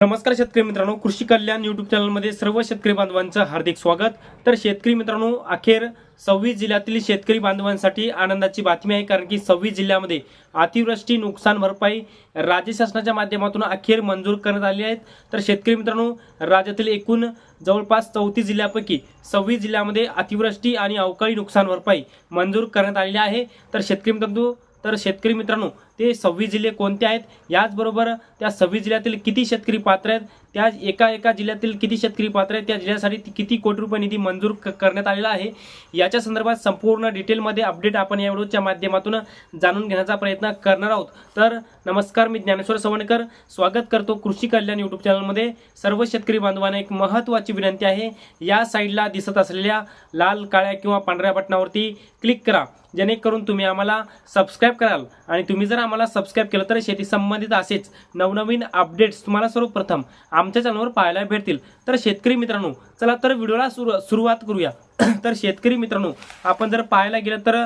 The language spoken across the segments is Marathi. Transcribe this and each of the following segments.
नमस्कार शेतकरी मित्रांनो कृषी कल्याण युट्यूब चॅनलमध्ये सर्व शेतकरी बांधवांचं हार्दिक स्वागत. तर शेतकरी मित्रांनो अखेर सव्वीस जिल्ह्यातील शेतकरी बांधवांसाठी आनंदाची बातमी आहे कारण की सव्वीस जिल्ह्यामध्ये अतिवृष्टी नुकसान भरपाई राज्य शासनाच्या माध्यमातून अखेर मंजूर करण्यात आली आहेत. तर शेतकरी मित्रांनो राज्यातील एकूण जवळपास चौतीस जिल्ह्यापैकी सव्वीस जिल्ह्यामध्ये अतिवृष्टी आणि अवकाळी नुकसान भरपाई मंजूर करण्यात आलेली आहे. तर शेतकरी मित्रांनो तर शेतकरी मित्रांनो ते सव्वीस जिल्हे कोणते आहेत? याचबरोबर त्या सव्वीस जिल्ह्यातील किती शेतकरी पात्र आहेत? त्या एका एका जिल्ह्यातील किती शेतकरी पात्र आहेत? त्या जिल्ह्यासाठी किती कोटी रुपये निधी मंजूर क- करण्यात आलेला आहे? याच्या संदर्भात संपूर्ण डिटेलमध्ये अपडेट आपण या व्हिडिओच्या माध्यमातून जाणून घेण्याचा प्रयत्न करणार आहोत. तर नमस्कार मी ज्ञानेश्वर सवणकर. स्वागत करतो कृषी कल्याण यूट्यूब चॅनलमध्ये. सर्व शेतकरी बांधवांना एक महत्त्वाची विनंती आहे. या साईडला दिसत असलेल्या लाल काळ्या किंवा पांढऱ्या बटनावरती क्लिक करा. जेणेकरून तुम्ही आम्हाला सबस्क्राईब कराल. आणि तुम्ही जर आम्हाला सबस्क्राईब केलं तर शेती संबंधित असेच नवनवीन अपडेट्स तुम्हाला सर्वप्रथम आमच्या चॅनलवर पाहायला भेटतील. तर शेतकरी मित्रांनो चला तर व्हिडिओला सुरू सुरुवात करूया. तर शेतकरी मित्रांनो आपण जर पाहायला गेलं तर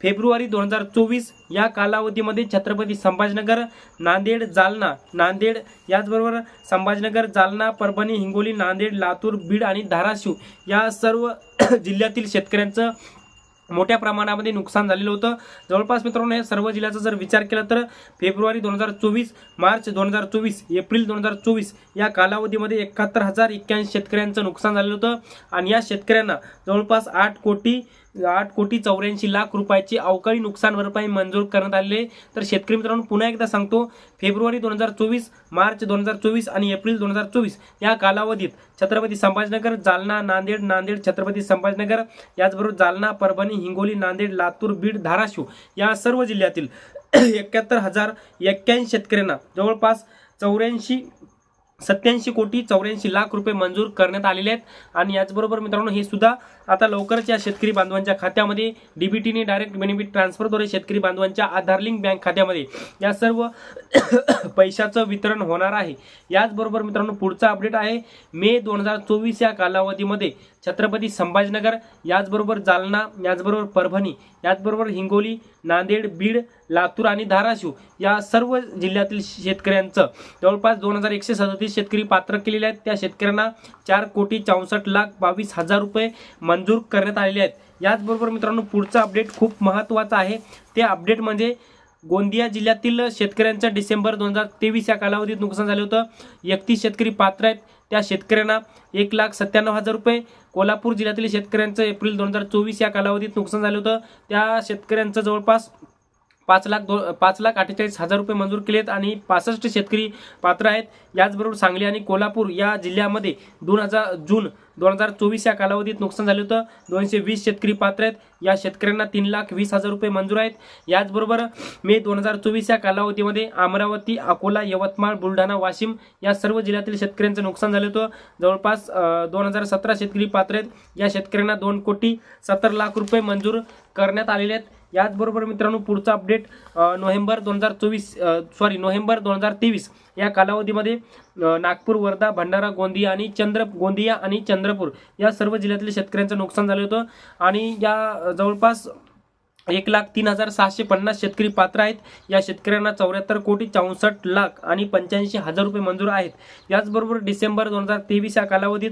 फेब्रुवारी दोन हजार चोवीस या कालावधीमध्ये छत्रपती संभाजीनगर नांदेड जालना नांदेड याचबरोबर संभाजीनगर जालना परभणी हिंगोली नांदेड लातूर बीड आणि धाराशिव या सर्व जिल्ह्यातील शेतकऱ्यांचं मोठ्या प्रमाणामध्ये नुकसान झालेलं होतं. जवळपास मित्रांनो या सर्व जिल्ह्याचा जर विचार केला तर फेब्रुवारी दोन हजार चोवीस मार्च दोन हजार चोवीस एप्रिल दोन हजार चोवीस या कालावधीमध्ये एकाहत्तर हजार एक्क्याऐंशी शेतकऱ्यांचं नुकसान झालेलं होतं. आणि या शेतकऱ्यांना जवळपास आठ कोटी आठ कोटी चौऱ्याऐंशी लाख रुपयाची अवकाळी नुकसान भरपाई मंजूर करण्यात आलेली तर शेतकरी मित्रांनो पुन्हा एकदा सांगतो फेब्रुवारी दोन हजार चोवीस मार्च दोन हजार चोवीस आणि एप्रिल दोन हजार चोवीस या कालावधीत छत्रपती संभाजीनगर जालना नांदेड नांदेड छत्रपती संभाजीनगर याचबरोबर जालना परभणी हिंगोली नांदेड लातूर बीड धाराशिव या सर्व जिल्ह्यातील एक्क्याहत्तर हजार एक्क्याऐंशी शेतकऱ्यांना जवळपास चौऱ्याऐंशी सत्याऐंशी कोटी चौऱ्याऐंशी लाख रुपये मंजूर करण्यात आलेले आहेत. आणि याचबरोबर मित्रांनो हे सुद्धा आता लवकरच या शेतकरी बांधवांच्या खात्यामध्ये डीबीटीने डायरेक्ट बेनिफिट ट्रान्सफरद्वारे शेतकरी बांधवांच्या आधार लिंक बँक खात्यामध्ये या सर्व पैशाचं वितरण होणार आहे. याचबरोबर मित्रांनो पुढचा अपडेट आहे. मे दोन हजार चोवीस या कालावधीमध्ये छत्रपती संभाजीनगर याचबरोबर जालना याचबरोबर परभणी याचबरोबर हिंगोली नांदेड बीड लातूर आणि धाराशिव या सर्व जिल्ह्यातील शेतकऱ्यांचं जवळपास दोन हजार एकशे सदतीस शेतकरी पात्र केलेले आहेत. त्या शेतकऱ्यांना चार कोटी चौसष्ट लाख बावीस हजार रुपये मंजूर करण्यात आलेले आहेत. याचबरोबर मित्रांनो पुढचं अपडेट खूप महत्त्वाचं आहे. ते अपडेट म्हणजे गोंदिया जिल्ह्यातील शेतकऱ्यांचं डिसेंबर दोन हजार तेवीस या कालावधीत नुकसान झालं होतं. एकतीस शेतकरी पात्र आहेत. त्या शेतकऱ्यांना एक लाख सत्त्याण्णव हजार रुपये. कोल्हापूर जिल्ह्यातील शेतकऱ्यांचं एप्रिल दोन हजार चोवीस या कालावधीत नुकसान झालं होतं. त्या शेतकऱ्यांचं जवळपास पाच लाख दो पाच लाख अठ्ठेचाळीस हजार रुपये मंजूर केले आहेत आणि पासष्ट शेतकरी पात्र आहेत. याचबरोबर सांगली आणि कोल्हापूर या जिल्ह्यामध्ये दोन हजार जून दोन हजार चोवीस या कालावधीत नुकसान झालं होतं. दोनशे वीस शेतकरी पात्र आहेत. या शेतकऱ्यांना तीन लाख वीस हजार रुपये मंजूर आहेत. याचबरोबर मे दोन हजार चोवीस या कालावधीमध्ये अमरावती अकोला यवतमाळ बुलढाणा वाशिम या सर्व जिल्ह्यातील शेतकऱ्यांचं नुकसान झालं होतं. जवळपास दोन हजार सतरा शेतकरी पात्र आहेत. या शेतकऱ्यांना दोन कोटी सत्तर लाख रुपये मंजूर करण्यात आलेले आहेत. याचबरोबर मित्रांनो पुढचा अपडेट नोव्हेंबर दोन हजार चोवीस सॉरी नोव्हेंबर दोन हजार तेवीस या कालावधीमध्ये नागपूर वर्धा भंडारा गोंदिया आणि चंद्र गोंदिया आणि चंद्रपूर या सर्व जिल्ह्यातील शेतकऱ्यांचं नुकसान झालं होतं. आणि या जवळपास एक लाख तीन हजार सहाशे पन्नास शेतकरी पात्र आहेत. या शेतकऱ्यांना चौऱ्याहत्तर कोटी चौसष्ट लाख आणि पंच्याऐंशी हजार रुपये मंजूर आहेत. याचबरोबर डिसेंबर दोन हजार तेवीस या कालावधीत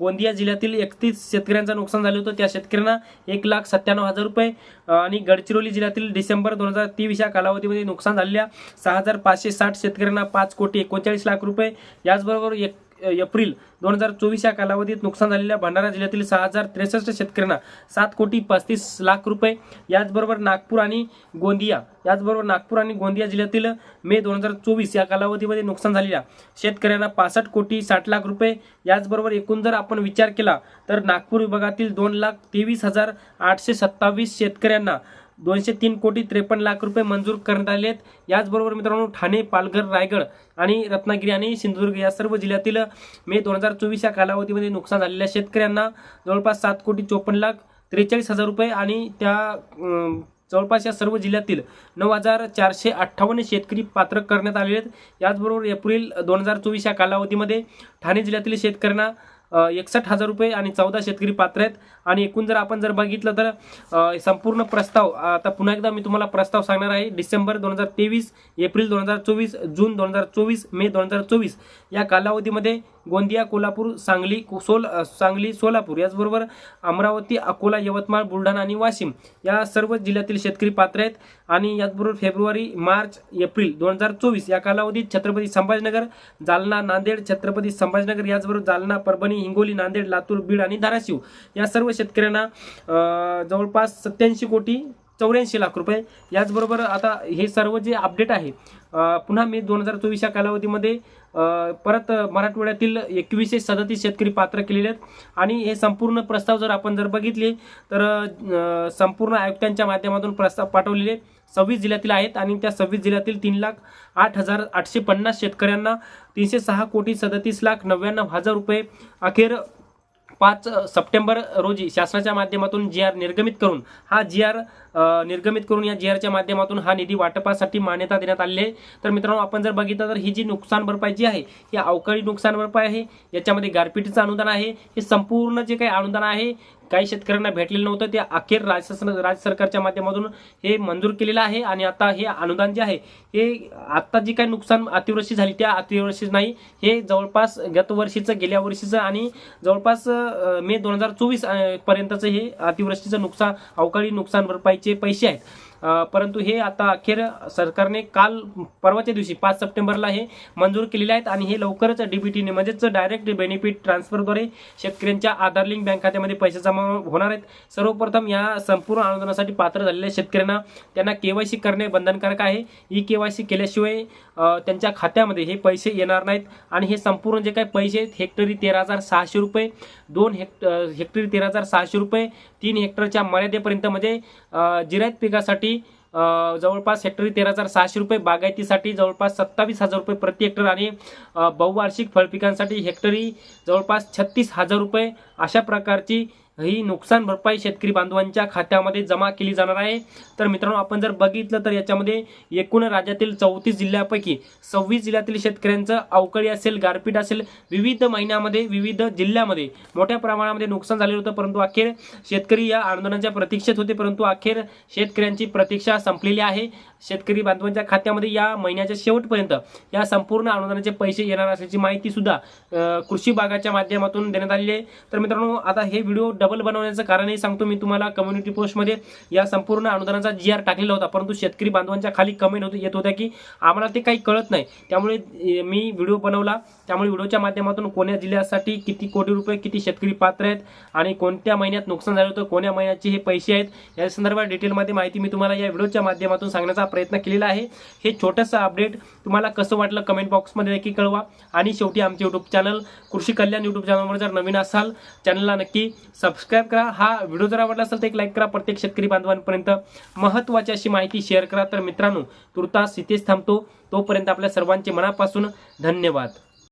गोंदिया जिल्ह्यातील एकतीस शेतकऱ्यांचं नुकसान झालं होतं. त्या शेतकऱ्यांना एक लाख सत्त्याण्णव हजार रुपये आणि गडचिरोली जिल्ह्यातील डिसेंबर दोन हजार तेवीस या कालावधीमध्ये नुकसान झालेल्या सहा हजार पाचशे साठ शेतकऱ्यांना पाच कोटी एकोणचाळीस लाख रुपये. याचबरोबर एक एप्रिल दोन हजार चोवीस या कालावधीत नुकसान झालेल्या भंडारा जिल्ह्यातील सहा हजार त्रेसष्ट शेतकऱ्यांना सात कोटी पस्तीस लाख रुपये याचबरोबर नागपूर आणि गोंदिया याचबरोबर नागपूर आणि गोंदिया जिल्ह्यातील मे दोन हजार चोवीस या कालावधीमध्ये नुकसान झालेल्या शेतकऱ्यांना पासष्ट कोटी साठ लाख रुपये याचबरोबर एकूण जर आपण विचार केला तर नागपूर विभागातील दोन लाख तेवीस हजार आठशे सत्तावीस शेतकऱ्यांना दोनशे तीन कोटी त्रेपन्न लाख रुपये मंजूर करण्यात आले आहेत. याचबरोबर मित्रांनो ठाणे पालघर रायगड आणि रत्नागिरी आणि सिंधुदुर्ग या सर्व जिल्ह्यातील मे दोन हजार चोवीस या कालावधीमध्ये नुकसान झालेल्या शेतकऱ्यांना जवळपास सात कोटी चोपन्न लाख त्रेचाळीस हजार रुपये आणि त्या जवळपास या सर्व जिल्ह्यातील नऊ हजार चारशे अठ्ठावन्न शेतकरी पात्र करण्यात आले आहेत. याचबरोबर एप्रिल दोन हजार चोवीस या कालावधीमध्ये ठाणे जिल्ह्यातील शेतकऱ्यांना एकसष्ट हजार रुपये आणि चौदा शेतकरी पात्र आहेत. आणि एकूण जर आपण जर बघितलं तर संपूर्ण प्रस्ताव आता पुन्हा एकदा मी तुम्हाला प्रस्ताव सांगणार आहे. डिसेंबर दोन हजार तेवीस एप्रिल दोन हजार चोवीस जून दोन हजार चोवीस मे दोन हजार चोवीस या कालावधीमध्ये गोंदिया कोल्हापूर सांगली सोल सांगली सोलापूर याचबरोबर अमरावती अकोला यवतमाळ बुलढाणा आणि वाशिम या सर्व जिल्ह्यातील शेतकरी पात्र आहेत. आणि याचबरोबर फेब्रुवारी मार्च एप्रिल दोन हजार चोवीस या कालावधीत छत्रपती संभाजीनगर जालना नांदेड छत्रपती संभाजीनगर याचबरोबर जालना परभणी हिंगोली नांदेड लातूर बीड आणि धाराशिव या सर्व शेतकऱ्यांना जवळपास सत्याऐंशी कोटी चौऱ्याऐंशी लाख रुपये. याचबरोबर आता हे सर्व जे अपडेट आहे पुन्हा मे दोन हजार चोवीस या कालावधीमध्ये परत मराठवाड्यातील एकवीसशे सदतीस शेतकरी पात्र केलेले आहेत. आणि हे संपूर्ण प्रस्ताव जर आपण जर बघितले तर संपूर्ण आयुक्तांच्या माध्यमातून प्रस्ताव पाठवलेले सव्वीस जिल्ह्यातील आहेत आणि त्या सव्वीस जिल्ह्यातील तीन लाख आठ हजार आठशे पन्नास शेतकऱ्यांना तीनशे सहा कोटी सदतीस लाख नव्याण्णव हजार रुपये अखेर पाच सप्टेंबर रोजी शासनाच्या माध्यमातून जी आर निर्गमित करून हा जी आर निर्गमित करून या जी आरच्या माध्यमातून हा निधी वाटपासाठी मान्यता देण्यात आलेली आहे. तर मित्रांनो आपण जर बघितलं तर ही जी नुकसान भरपाई जी आहे ही अवकाळी नुकसान भरपाई आहे. याच्यामध्ये गारपिटीचं अनुदान आहे. हे संपूर्ण जे काही अनुदान आहे काही शेतकऱ्यांना भेटलेलं नव्हतं. ते अखेर राज्य शासन राज्य सरकारच्या माध्यमातून हे मंजूर केलेलं आहे आणि आता हे अनुदान जे आहे हे आत्ता जी काही नुकसान अतिवृष्टी झाली त्या अतिवृष्टी नाही हे जवळपास गत वर्षीचं गेल्या वर्षीचं आणि जवळपास मे दोन हजार चोवीस पर्यंतचं हे अतिवृष्टीचं नुकसान अवकाळी नुकसान भरपाईचे पैसे आहेत. परंतु हे आता अखेर सरकारने काल परवाच्या दिवशी पाच सप्टेंबरला हे मंजूर केलेले आहेत आणि हे लवकरच डीबीटीने म्हणजेच डायरेक्ट बेनिफिट ट्रान्सफरद्वारे शेतकऱ्यांच्या आधार लिंक बँक खात्यामध्ये पैसे जमा होणार आहेत. सर्वप्रथम या संपूर्ण अनुदानासाठी पात्र झालेल्या शेतकऱ्यांना त्यांना केवायसी करणे बंधनकारक आहे. ई केवायसी केल्याशिवाय त्यांच्या खात्यामध्ये हे पैसे येणार नाहीत आणि हे संपूर्ण जे काही पैसे आहेत हेक्टरी तेरा हजार सहाशे रुपये दोन हेक्ट हेक्टरी तेरा हजार सहाशे रुपये तीन हेक्टरच्या मर्यादेपर्यंत म्हणजे जिरायत पिकासाठी अं, जवळपास हेक्टरी तेरा हजार सहाशे रुपये बागायतीसाठी जवळपास सत्तावीस हजार रुपये प्रति हेक्टर आणि बहुवार्षिक फळपिकांसाठी हेक्टरी जवळपास छत्तीस हजार रुपये अशा प्रकारची ही नुकसान भरपाई शेतकरी बांधवांच्या खात्यामध्ये जमा केली जाणार आहे. तर मित्रांनो आपण जर बघितलं तर याच्यामध्ये एकूण राज्यातील चौतीस जिल्ह्यापैकी सव्वीस जिल्ह्यातील शेतकऱ्यांचं अवकाळी असेल गारपीट असेल विविध महिन्यामध्ये विविध जिल्ह्यामध्ये मोठ्या प्रमाणामध्ये नुकसान झालेलं होतं. परंतु अखेर शेतकरी या आंदोलनाच्या प्रतीक्षेत होते. परंतु अखेर शेतकऱ्यांची प्रतीक्षा संपलेली आहे. शेतकरी बांधवांच्या खात्यामध्ये या महिन्याच्या शेवटपर्यंत या संपूर्ण अनुदानाचे पैसे येणार असल्याची माहिती सुद्धा कृषी भागाच्या माध्यमातून देण्यात आलेली आहे. तर मित्रांनो आता हे व्हिडिओ डबल बनवण्याचं कारणही सांगतो मी तुम्हाला. कम्युनिटी पोस्टमध्ये या संपूर्ण अनुदानाचा जी आर टाकलेला होता. परंतु शेतकरी बांधवांच्या खाली कमेंट होत. येत होत्या की आम्हाला ते काही कळत नाही. त्यामुळे मी व्हिडिओ बनवला. त्यामुळे व्हिडिओच्या माध्यमातून कोण्या जिल्ह्यासाठी किती कोटी रुपये किती शेतकरी पात्र आहेत आणि कोणत्या महिन्यात नुकसान झालं होतं कोण्या महिन्याचे हे पैसे आहेत या संदर्भात डिटेलमध्ये माहिती मी तुम्हाला या व्हिडिओच्या माध्यमातून सांगण्याचा प्रयत्न केलेला आहे. हे छोटंसं अपडेट तुम्हाला कसं वाटलं कमेंट बॉक्समध्ये नक्की कळवा. आणि शेवटी आमचे यूट्यूब चॅनल कृषी कल्याण यूट्यूब चॅनलवर जर नवीन असाल चॅनलला नक्की सब सबस्क्राईब करा. हा व्हिडिओ जर आवडला असेल तर एक लाईक करा. प्रत्येक शेतकरी बांधवांपर्यंत महत्त्वाची अशी माहिती शेअर करा. तर मित्रांनो तुर्तास इथेच थांबतो. तोपर्यंत आपल्या सर्वांचे मनापासून धन्यवाद.